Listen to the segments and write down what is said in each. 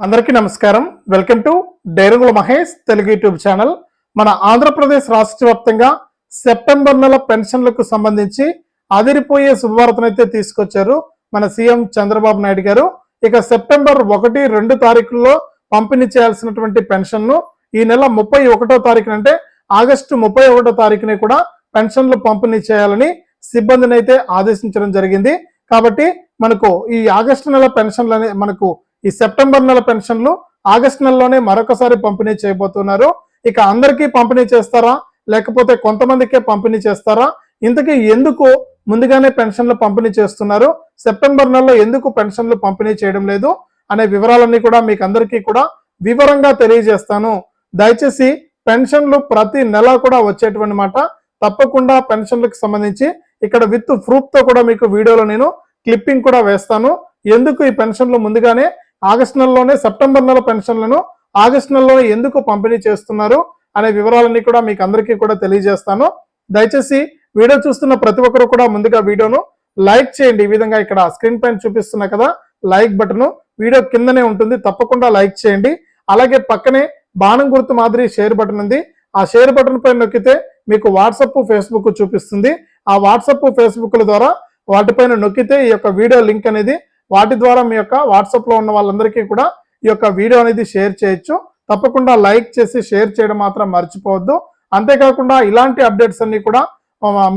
అందరికీ నమస్కారం. Welcome to డైరంగుల మహేష్ తెలుగు యూట్యూబ్ ఛానల్. మన ఆంధ్రప్రదేశ్ రాష్ట్ర వ్యాప్తంగా సెప్టెంబర్ నెల పెన్షన్లకు సంబంధించి అదిరిపోయే శుభవార్తనైతే తీసుకొచ్చారు మన సీఎం చంద్రబాబు నాయుడు గారు. ఇక సెప్టెంబర్ ఒకటి రెండు తారీఖుల్లో పంపిణీ చేయాల్సినటువంటి పెన్షన్ను ఈ నెల ముప్పై ఒకటో తారీఖున అంటే ఆగస్టు ముప్పై ఒకటో తారీఖున కూడా పెన్షన్లు పంపిణీ చేయాలని సిబ్బందిని అయితే ఆదేశించడం జరిగింది. కాబట్టి మనకు ఈ ఆగస్టు నెల పెన్షన్లు అనే మనకు ఈ సెప్టెంబర్ నెల పెన్షన్లు ఆగస్టు నెలలోనే మరొకసారి పంపిణీ చేయబోతున్నారు. ఇక అందరికీ పంపిణీ చేస్తారా? లేకపోతే కొంతమందికే పంపిణీ చేస్తారా? ఇంతకీ ఎందుకు ముందుగానే పెన్షన్లు పంపిణీ చేస్తున్నారు? సెప్టెంబర్ నెలలో ఎందుకు పెన్షన్లు పంపిణీ చేయడం లేదు? అనే వివరాలన్నీ కూడా మీకు అందరికీ కూడా వివరంగా తెలియజేస్తాను. దయచేసి పెన్షన్లు ప్రతి నెల కూడా వచ్చేటువంటి మాట తప్పకుండా పెన్షన్లకు సంబంధించి ఇక్కడ విత్ ప్రూఫ్తో కూడా మీకు వీడియోలో నేను క్లిప్పింగ్ కూడా వేస్తాను. ఎందుకు ఈ పెన్షన్లు ముందుగానే ఆగస్టు నెలలోనే సెప్టెంబర్ నెల పెన్షన్లను ఆగస్టు నెలలోనే ఎందుకు పంపిణీ చేస్తున్నారు అనే వివరాలన్నీ కూడా మీకు అందరికీ కూడా తెలియజేస్తాను. దయచేసి వీడియో చూస్తున్న ప్రతి ఒక్కరు కూడా ముందుగా వీడియోను లైక్ చేయండి. ఈ విధంగా ఇక్కడ స్క్రీన్ పైన చూపిస్తున్నా కదా లైక్ బటన్ వీడియో కిందనే ఉంటుంది. తప్పకుండా లైక్ చేయండి. అలాగే పక్కనే బాణం గుర్తు మాదిరి షేర్ బటన్ ఉంది. ఆ షేర్ బటన్ పైన నొక్కితే మీకు వాట్సప్ ఫేస్బుక్ చూపిస్తుంది. ఆ వాట్సప్ ఫేస్బుక్ల ద్వారా వాటిపైన నొక్కితే ఈ యొక్క వీడియో లింక్ అనేది వాటి ద్వారా మీ యొక్క వాట్సాప్లో ఉన్న వాళ్ళందరికీ కూడా ఈ యొక్క వీడియో అనేది షేర్ చేయొచ్చు. తప్పకుండా లైక్ చేసి షేర్ చేయడం మాత్రం మర్చిపోవద్దు. అంతేకాకుండా ఇలాంటి అప్డేట్స్ అన్ని కూడా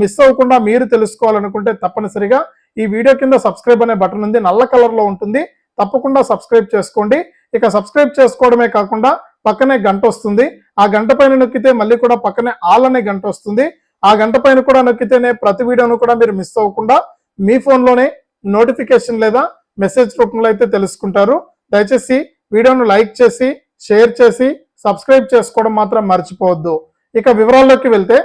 మిస్ అవ్వకుండా మీరు తెలుసుకోవాలనుకుంటే తప్పనిసరిగా ఈ వీడియో కింద సబ్స్క్రైబ్ అనే బటన్ ఉంది. నల్ల కలర్లో ఉంటుంది. తప్పకుండా సబ్స్క్రైబ్ చేసుకోండి. ఇక సబ్స్క్రైబ్ చేసుకోవడమే కాకుండా పక్కనే గంట వస్తుంది. ఆ గంట పైన నొక్కితే మళ్ళీ కూడా పక్కనే ఆల్ అనే గంట వస్తుంది. ఆ గంట పైన కూడా నొక్కితేనే ప్రతి వీడియోను కూడా మీరు మిస్ అవ్వకుండా మీ ఫోన్లోనే నోటిఫికేషన్ లేదా మెసేజ్ రూపంలో అయితే తెలుసుకుంటారు. దయచేసి వీడియోను లైక్ చేసి షేర్ చేసి సబ్స్క్రైబ్ చేసుకోవడం మాత్రం మర్చిపోవద్దు. ఇక వివరాల్లోకి వెళ్తే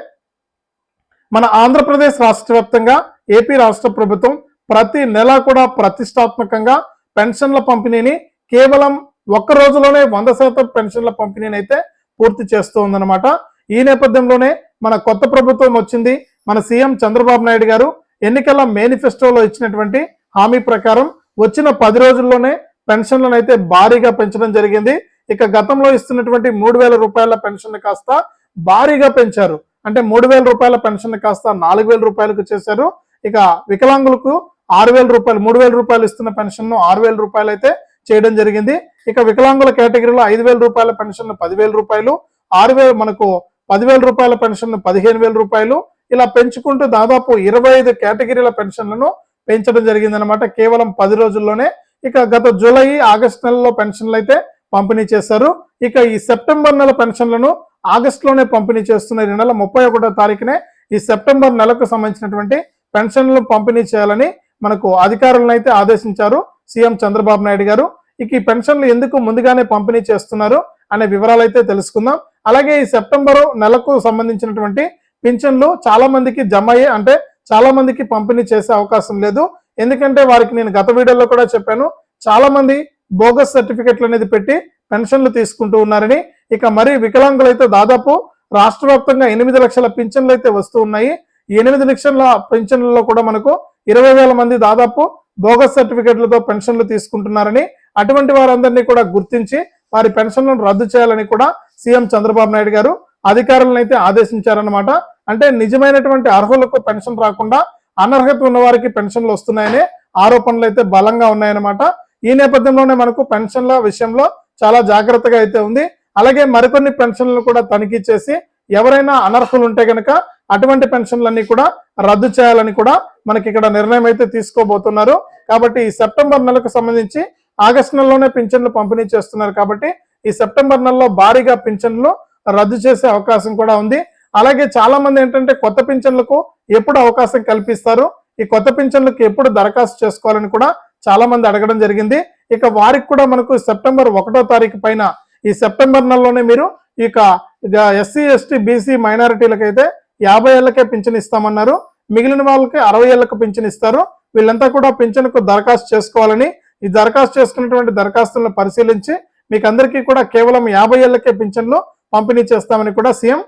మన ఆంధ్రప్రదేశ్ రాష్ట్ర వ్యాప్తంగా ఏపీ రాష్ట్ర ప్రభుత్వం ప్రతి నెల కూడా ప్రతిష్టాత్మకంగా పెన్షన్ల పంపిణీని కేవలం ఒక్క రోజులోనే వంద శాతం పెన్షన్ల పంపిణీని అయితే పూర్తి చేస్తూ ఉందన్నమాట. ఈ నేపథ్యంలోనే మన కొత్త ప్రభుత్వం వచ్చింది. మన సీఎం చంద్రబాబు నాయుడు గారు ఎన్నికల మేనిఫెస్టోలో ఇచ్చినటువంటి హామీ ప్రకారం వచ్చిన పది రోజుల్లోనే పెన్షన్లను అయితే భారీగా పెంచడం జరిగింది. ఇక గతంలో ఇస్తున్నటువంటి మూడు వేల రూపాయల పెన్షన్ కాస్త భారీగా పెంచారు. అంటే మూడు వేల రూపాయల పెన్షన్ కాస్త నాలుగు వేల రూపాయలకు చేశారు. ఇక వికలాంగులకు ఆరు వేల రూపాయలు మూడు వేల రూపాయలు ఇస్తున్న పెన్షన్ను ఆరు వేల రూపాయలు అయితే చేయడం జరిగింది. ఇక వికలాంగుల కేటగిరీలో ఐదు వేల రూపాయల పెన్షన్ పదివేల రూపాయలు ఆరు వేలు మనకు పదివేల రూపాయల పెన్షన్ పదిహేను వేల రూపాయలు. ఇలా పెంచుకుంటూ దాదాపు ఇరవై ఐదు కేటగిరీల పెన్షన్లను పెంచడం జరిగింది అనమాట కేవలం పది రోజుల్లోనే ఇక గత జూలై ఆగస్టు నెలలో పెన్షన్లు అయితే పంపిణీ చేశారు. ఇక ఈ సెప్టెంబర్ నెల పెన్షన్లను ఆగస్టులోనే పంపిణీ చేస్తున్న ఈ నెల ముప్పై ఒకటో తారీఖునే ఈ సెప్టెంబర్ నెలకు సంబంధించినటువంటి పెన్షన్లు పంపిణీ చేయాలని మనకు అధికారులను అయితే ఆదేశించారు సీఎం చంద్రబాబు నాయుడు గారు. ఇక ఈ పెన్షన్లు ఎందుకు ముందుగానే పంపిణీ చేస్తున్నారు అనే వివరాలు అయితే తెలుసుకుందాం. అలాగే ఈ సెప్టెంబరు నెలకు సంబంధించినటువంటి పింఛన్లు చాలా మందికి జమ అయ్యే అంటే చాలా మందికి పంపిణీ చేసే అవకాశం లేదు. ఎందుకంటే వారికి నేను గత వీడియోలో కూడా చెప్పాను చాలా మంది బోగస్ సర్టిఫికెట్లు అనేది పెట్టి పెన్షన్లు తీసుకుంటూ ఉన్నారని. ఇక మరి వికలాంగులు అయితే దాదాపు రాష్ట్ర వ్యాప్తంగా ఎనిమిది లక్షల పింఛన్లు అయితే వస్తూ ఉన్నాయి. ఎనిమిది లక్షల పింఛన్లలో కూడా మనకు ఇరవై వేల మంది దాదాపు బోగస్ సర్టిఫికెట్లతో పెన్షన్లు తీసుకుంటున్నారని అటువంటి వారందరినీ కూడా గుర్తించి వారి పెన్షన్లను రద్దు చేయాలని కూడా సీఎం చంద్రబాబు నాయుడు గారు అధికారులను అయితే ఆదేశించారన్నమాట. అంటే నిజమైనటువంటి అర్హులకు పెన్షన్ రాకుండా అనర్హత ఉన్న వారికి పెన్షన్లు వస్తున్నాయనే ఆరోపణలు అయితే బలంగా ఉన్నాయన్నమాట. ఈ నేపథ్యంలోనే మనకు పెన్షన్ల విషయంలో చాలా జాగ్రత్తగా అయితే ఉంది. అలాగే మరికొన్ని పెన్షన్లను కూడా తనిఖీ చేసి ఎవరైనా అనర్హులు ఉంటే కనుక అటువంటి పెన్షన్లన్నీ కూడా రద్దు చేయాలని కూడా మనకి ఇక్కడ నిర్ణయం అయితే తీసుకోబోతున్నారు. కాబట్టి ఈ సెప్టెంబర్ నెలకు సంబంధించి ఆగస్టు నెలలోనే పింఛన్లు పంపిణీ చేస్తున్నారు కాబట్టి ఈ సెప్టెంబర్ నెలలో భారీగా పింఛన్లు రద్దు చేసే అవకాశం కూడా ఉంది. అలాగే చాలా మంది ఏంటంటే కొత్త పింఛన్లకు ఎప్పుడు అవకాశం కల్పిస్తారు. ఈ కొత్త పింఛన్లకు ఎప్పుడు దరఖాస్తు చేసుకోవాలని కూడా చాలా మంది అడగడం జరిగింది. ఇక వారికి కూడా మనకు సెప్టెంబర్ ఒకటో తారీఖు పైన ఈ సెప్టెంబర్ నెలలోనే మీరు ఇక ఎస్సీ ఎస్టీ బీసీ మైనారిటీలకు అయితే యాభై ఏళ్ళకే పింఛన్ ఇస్తామన్నారు. మిగిలిన వాళ్ళకి అరవై ఏళ్ళకు పింఛన్ ఇస్తారు. వీళ్ళంతా కూడా పింఛన్కు దరఖాస్తు చేసుకోవాలని ఈ దరఖాస్తు చేసుకున్నటువంటి దరఖాస్తులను పరిశీలించి మీకు అందరికీ కూడా కేవలం యాభై ఏళ్ళకే పింఛన్లు పంపిణీ చేస్తామని కూడా సీఎం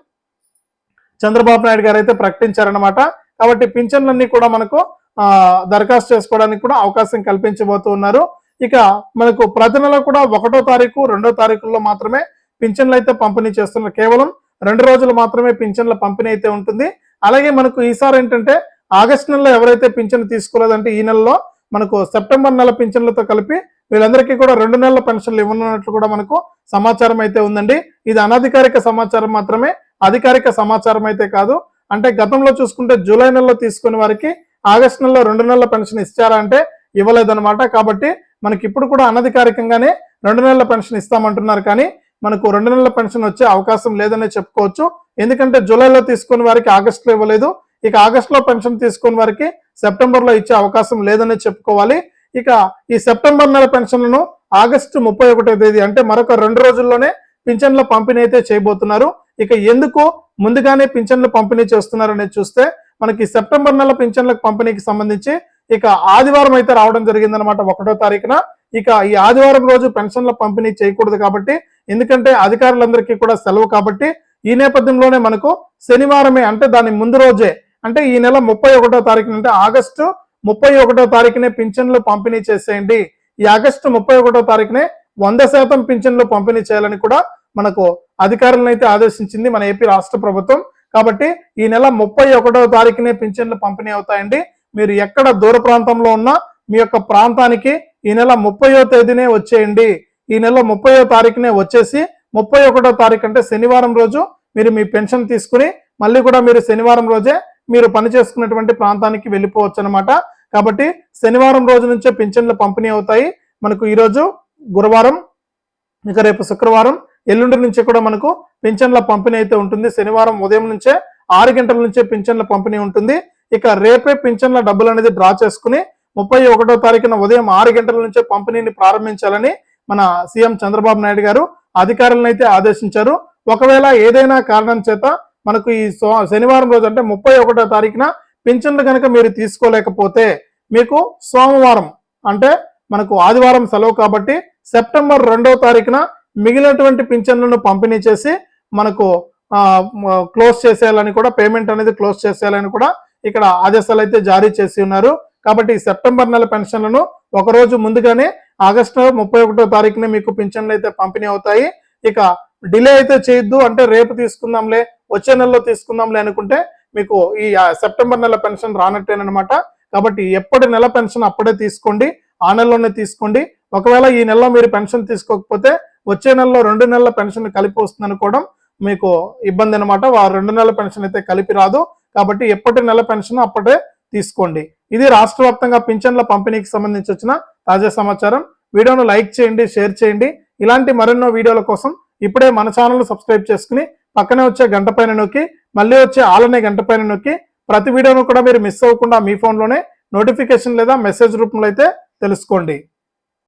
చంద్రబాబు నాయుడు గారు అయితే ప్రకటించారనమాట కాబట్టి పింఛన్లన్నీ కూడా మనకు ఆ, దరఖాస్తు చేసుకోవడానికి కూడా అవకాశం కల్పించబోతూ ఉన్నారు. ఇక మనకు ప్రతి నెల కూడా ఒకటో తారీఖు రెండో తారీఖుల్లో మాత్రమే పింఛన్లు అయితే పంపిణీ చేస్తున్నారు. కేవలం రెండు రోజులు మాత్రమే పింఛన్ల పంపిణీ అయితే ఉంటుంది. అలాగే మనకు ఈసారి ఏంటంటే ఆగస్టు నెలలో ఎవరైతే పింఛన్ తీసుకోలేదంటే ఈ నెలలో మనకు సెప్టెంబర్ నెల పింఛన్లతో కలిపి వీళ్ళందరికీ కూడా రెండు నెలల పెన్షన్లు ఇవ్వనున్నట్లు కూడా మనకు సమాచారం అయితే ఉందండి. ఇది అనధికారిక సమాచారం మాత్రమే. అధికారిక సమాచారం అయితే కాదు. అంటే గతంలో చూసుకుంటే జూలై నెలలో తీసుకునే వారికి ఆగస్టు నెలలో రెండు నెలల పెన్షన్ ఇచ్చారా అంటే ఇవ్వలేదన్నమాట. కాబట్టి మనకి ఇప్పుడు కూడా అనధికారికంగానే రెండు నెలల పెన్షన్ ఇస్తామంటున్నారు. కానీ మనకు రెండు నెలల పెన్షన్ వచ్చే అవకాశం లేదనే చెప్పుకోవచ్చు. ఎందుకంటే జూలైలో తీసుకున్న వారికి ఆగస్టులో ఇవ్వలేదు. ఇక ఆగస్టులో పెన్షన్ తీసుకున్న వారికి సెప్టెంబర్లో ఇచ్చే అవకాశం లేదనే చెప్పుకోవాలి. ఇక ఈ సెప్టెంబర్ నెల పెన్షన్లను ఆగస్టు ముప్పై ఒకటో తేదీ అంటే మరొక రెండు రోజుల్లోనే పింఛన్ల పంపిణీ అయితే చేయబోతున్నారు. ఇక ఎందుకు ముందుగానే పింఛన్లు పంపిణీ చేస్తున్నారు అనేది చూస్తే మనకి సెప్టెంబర్ నెల పింఛన్లకు పంపిణీకి సంబంధించి ఇక ఆదివారం అయితే రావడం జరిగిందనమాట ఒకటో తారీఖున. ఇక ఈ ఆదివారం రోజు పెన్షన్ల పంపిణీ చేయకూడదు కాబట్టి ఎందుకంటే అధికారులందరికీ కూడా సెలవు కాబట్టి ఈ నేపథ్యంలోనే మనకు శనివారమే అంటే దాని ముందు రోజే అంటే ఈ నెల ముప్పై ఒకటో తారీఖున అంటే ఆగస్టు ముప్పై ఒకటో తారీఖునే పింఛన్లు పంపిణీ చేసేయండి. ఈ ఆగస్టు ముప్పై ఒకటో తారీఖునే వంద శాతం పింఛన్లు పంపిణీ చేయాలని కూడా మనకు అధికారులను అయితే ఆదేశించింది మన ఏపీ రాష్ట్ర ప్రభుత్వం. కాబట్టి ఈ నెల ముప్పై ఒకటో తారీఖునే పింఛన్లు పంపిణీ అవుతాయండి. మీరు ఎక్కడ దూర ప్రాంతంలో ఉన్నా మీ యొక్క ప్రాంతానికి ఈ నెల ముప్పయో తేదీనే వచ్చేయండి. ఈ నెల ముప్పయో తారీఖునే వచ్చేసి ముప్పై ఒకటో తారీఖు అంటే శనివారం రోజు మీరు మీ పెన్షన్ తీసుకుని మళ్ళీ కూడా మీరు శనివారం రోజే మీరు పని చేసుకున్నటువంటి ప్రాంతానికి వెళ్ళిపోవచ్చు అనమాట కాబట్టి శనివారం రోజు నుంచే పింఛన్లు పంపిణీ అవుతాయి. మనకు ఈరోజు గురువారం ఇక రేపు శుక్రవారం ఎల్లుండి నుంచి కూడా మనకు పింఛన్ల పంపిణీ అయితే ఉంటుంది. శనివారం ఉదయం నుంచే ఆరు గంటల నుంచే పింఛన్ల పంపిణీ ఉంటుంది. ఇక రేపే పింఛన్ల డబ్బులు అనేది డ్రా చేసుకుని ముప్పై ఒకటో తారీఖున ఉదయం ఆరు గంటల నుంచే పంపిణీని ప్రారంభించాలని మన సీఎం చంద్రబాబు నాయుడు గారు అధికారులను అయితే ఆదేశించారు. ఒకవేళ ఏదైనా కారణం చేత మనకు ఈ సో- శనివారం రోజు అంటే ముప్పై ఒకటో తారీఖున పింఛన్లు కనుక మీరు తీసుకోలేకపోతే మీకు సోమవారం అంటే మనకు ఆదివారం సెలవు కాబట్టి సెప్టెంబర్ రెండవ తారీఖున మిగిలినటువంటి పింఛన్లను పంపిణీ చేసి మనకు క్లోజ్ చేసేయాలని కూడా పేమెంట్ అనేది క్లోజ్ చేసేయాలని కూడా ఇక్కడ ఆదేశాలు అయితే జారీ చేసి ఉన్నారు. కాబట్టి ఈ సెప్టెంబర్ నెల పెన్షన్లను ఒకరోజు ముందుగానే ఆగస్టు ముప్పై ఒకటో తారీఖున మీకు పింఛన్లు అయితే పంపిణీ అవుతాయి. ఇక డిలే అయితే చేయొద్దు. అంటే రేపు తీసుకుందాంలే వచ్చే నెలలో తీసుకుందాంలే అనుకుంటే మీకు ఈ సెప్టెంబర్ నెల పెన్షన్ రానట్టేనమాట కాబట్టి ఎప్పటి నెల పెన్షన్ అప్పుడే తీసుకోండి ఆ నెలలోనే తీసుకోండి. ఒకవేళ ఈ నెలలో మీరు పెన్షన్ తీసుకోకపోతే వచ్చే నెలలో రెండు నెలల పెన్షన్ కలిపి వస్తుంది అనుకోవడం మీకు ఇబ్బంది అనమాట రెండు నెలల పెన్షన్ అయితే కలిపి రాదు. కాబట్టి ఎప్పటి నెల పెన్షన్ అప్పటే తీసుకోండి. ఇది రాష్ట్ర వ్యాప్తంగా పింఛన్ల పంపిణీకి సంబంధించి వచ్చిన తాజా సమాచారం. వీడియోను లైక్ చేయండి షేర్ చేయండి. ఇలాంటి మరెన్నో వీడియోల కోసం ఇప్పుడే మన ఛానల్ సబ్స్క్రైబ్ చేసుకుని పక్కనే వచ్చే గంట పైన నొక్కి మళ్ళీ వచ్చే ఆలనే గంట పైన నొక్కి ప్రతి వీడియోను కూడా మీరు మిస్ అవ్వకుండా మీ ఫోన్లోనే నోటిఫికేషన్ లేదా మెసేజ్ రూపంలో అయితే తెలుసుకోండి.